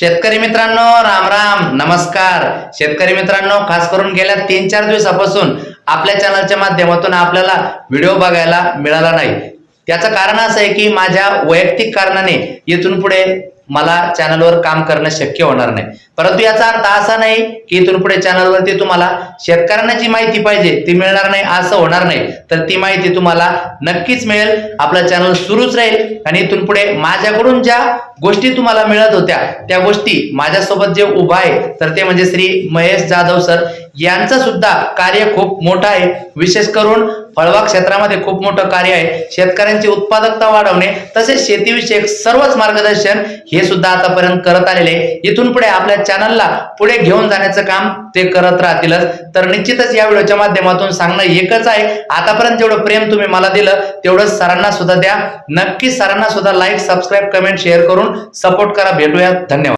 शेतकरी मित्रांनो राम राम नमस्कार. शेतकरी मित्रांनो खास करून गेल्या तीन चार दिवसापासून आपल्या चॅनलच्या माध्यमातून आपल्याला व्हिडिओ बघायला मिळाला नाही. त्याचं कारण असं आहे की माझ्या वैयक्तिक कारणाने इथून पुढे मला चॅनलवर काम करणं शक्य होणार नाही. परंतु याचा अर्थ असा नाही की इथून पुढे चॅनलवरती तुम्हाला शेतकऱ्यांना जी माहिती पाहिजे ती मिळणार नाही असं होणार नाही. तर ती माहिती तुम्हाला नक्कीच मिळेल आपलं चॅनल सुरूच राहील आणि इथून पुढे माझ्याकडून ज्या गोष्टी तुम्हाला मिळत होत्या त्या गोष्टी माझ्यासोबत जे उभा आहे तर ते म्हणजे श्री महेश जाधव सर. यांचं सुद्धा कार्य खूप मोठं आहे. विशेष करून फळबाग क्षेत्रामध्ये खूप मोठं कार्य आहे. शेतकऱ्यांची उत्पादकता वाढवणे तसेच शेतीविषयक सर्वच मार्गदर्शन हे सुद्धा आतापर्यंत करत आलेले इथून पुढे आपल्या चॅनलला पुढे घेऊन जाण्याचं काम ते करत राहतीलच. तर निश्चितच या व्हिडिओच्या माध्यमातून सांगणं एकच आहे. आतापर्यंत जेवढं प्रेम तुम्ही मला दिलं तेवढं सरांना सुद्धा द्या. नक्की सरांना सुद्धा लाईक सबस्क्राईब कमेंट शेअर करून सपोर्ट करा. भेटूया धन्यवाद.